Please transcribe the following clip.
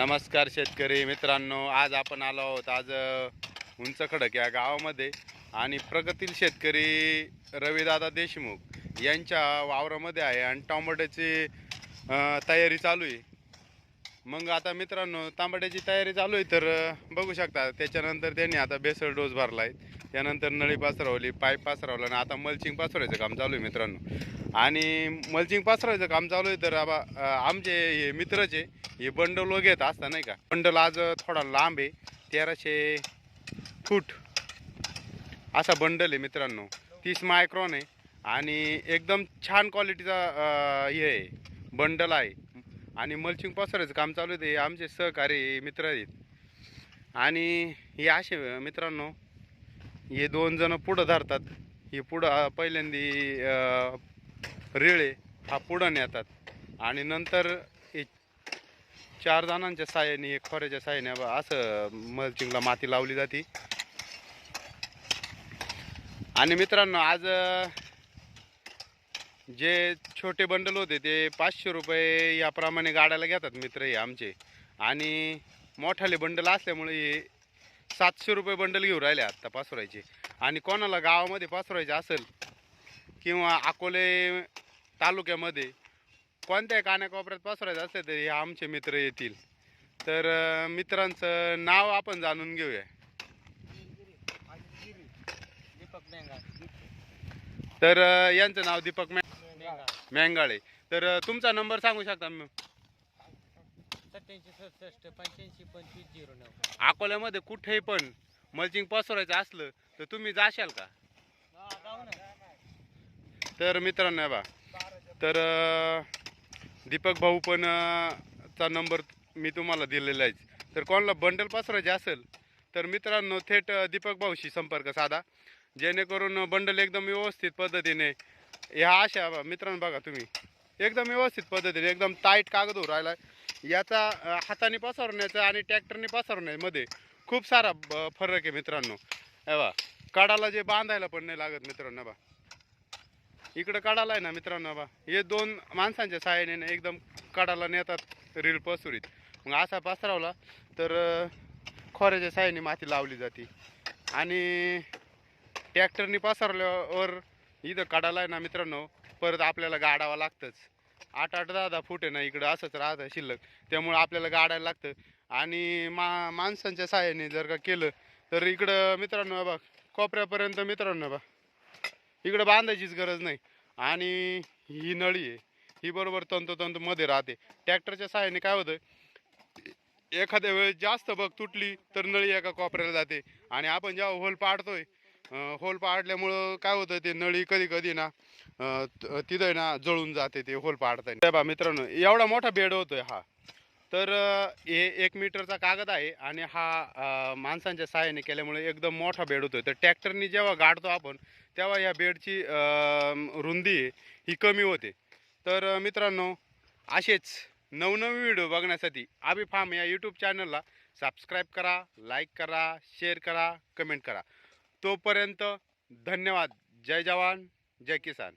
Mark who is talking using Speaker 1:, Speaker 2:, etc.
Speaker 1: नमस्कार शेतकरी मित्रांनो आज आपण आलो आहोत आज उंच खडक या गावामध्ये. आणि प्रगतील शेतकरी रविदादा देशमुख यांच्या वावरामध्ये आहे आणि टोमॅटोची तयारी चालू आहे. मग आता मित्रांनो तांबड्याची तयारी चालू आहे तर बघू शकता त्याच्यानंतर त्यांनी आता बेसळ डोस भरला आहे त्यानंतर नळी पासरवली पाईप पासरवला आणि आता मल्चिंग पासरवायचं काम चालू आहे मित्रांनो. आणि मल्चिंग पासरवायचं काम चालू आहे तर आबा आमचे हे मित्रचे हे बंडल वगैरे असता नाही का? बंडल आज थोडा लांब आहे तेराशे फूट. असा बंडल आहे मित्रांनो तीस मायक्रॉन आहे आणि एकदम छान क्वालिटीचा हे आहे बंडल आहे. आणि मल्चिंग पसरायचं काम चालू आहे ते. आमचे सहकारी मित्र आहेत. आणि हे असे मित्रांनो हे दोन जण पुढं धरतात. हे पुढं पहिल्यांदी रेळे हा पुढं नेतात. आणि नंतर हे चार जणांच्या साह्याने एक खोऱ्याच्या साह्याने असं मल्चिंगला माती लावली जाते. आणि मित्रांनो आज जे छोटे बंडल होते ते पाचशे रुपये याप्रमाणे गाड्याला घेतात मित्र हे आमचे. आणि मोठाले बंडल असल्यामुळे हे सातशे रुपये बंडल घेऊन राहिले आत्ता पासुरायचे. आणि कोणाला गावामध्ये पासुरायचे असेल किंवा अकोले तालुक्यामध्ये कोणत्या कानाकोपऱ्यात पसरायचं असेल तर हे आमचे मित्र येतील. तर मित्रांचं नाव आपण जाणून घेऊया. तर यांचं नाव दीपक मॅंगाळे. तर तुमचा नंबर सांगू शकता म-
Speaker 2: सत्याऐंशी सदुसष्ट पंच्याऐंशी पंचवीस झिरो नऊ.
Speaker 1: अकोल्यामध्ये कुठेही पण मल्चिंग पसरायचं असलं तर तुम्ही जाशाल का? तर मित्रांनो बा तर अ, दीपक भाऊ पण अ, चा नंबर मी तुम्हाला दिलेला आहे. तर कोणाला बंडल पसरायचे असेल तर मित्रांनो थेट अ, दीपक भाऊशी संपर्क साधा. जेणेकरून बंडल एकदम व्यवस्थित पद्धतीने ह्या अशा बा- मित्रांनो बघा तुम्ही. एकदम व्यवस्थित पद्धतीने एकदम टाईट कागद होऊ राहिला याचा हाताने पसरण्याचा आणि ट्रॅक्टरने पसरवण्यामध्ये खूप सारा ब- फरक आहे मित्रांनो. बा काडाला जे बांधायला पण नाही लागत मित्रांनो बा इकडं काढाला आहे ना मित्रांनो बा हे दोन माणसांच्या सहाय्याने ना एकदम कडाला नेतात रील पसुरीत. मग असा पसरवला तर खोऱ्याच्या सहाय्याने माती लावली जाते. आणि ट्रॅक्टरनी पसरल्यावर इथं काढायला आहे ना मित्रांनो परत आपल्याला गाडावं लागतंच. आठ आठ दहा दहा फूट आहे ना इकडं असंच राहतं शिल्लक. त्यामुळं आपल्याला गाडायला लागतं. आणि मा माणसांच्या सहाय्याने जर का केलं तर इकडं मित्रांनो बा कोपऱ्यापर्यंत मित्रांनो बा इकडं बांधायचीच गरज नाही. आणि ही नळी आहे ही बरोबर तंतोतंत मध्ये राहते. ट्रॅक्टरच्या सहाय्याने काय होतं एखाद्या वेळेस जास्त बघ तुटली तर नळी एका कोपऱ्याला जाते. आणि आपण जेव्हा होल पाडतोय होल पाडल्यामुळं काय होतं ते नळी कधी कधी ना त- तिथं ना जळून जाते ते होल पाडताना बा मित्रांनो एवढा मोठा बेड होतोय हा. तर हे एक मीटरचा कागद आहे आणि हा माणसांच्या सहाय्याने केल्यामुळे एकदम मोठा बेड होतोय. तर ट्रॅक्टरनी जेव्हा गाडतो आपण तेव्हा ह्या बेडची रुंदी ही कमी होते. तर मित्रांनो असेच नवनवीन व्हिडिओ बघण्यासाठी आबी फार्म या यूट्यूब चॅनलला सबस्क्राईब करा लाईक करा शेअर करा कमेंट करा. तोपर्यंत धन्यवाद. जय जवान जय किसान.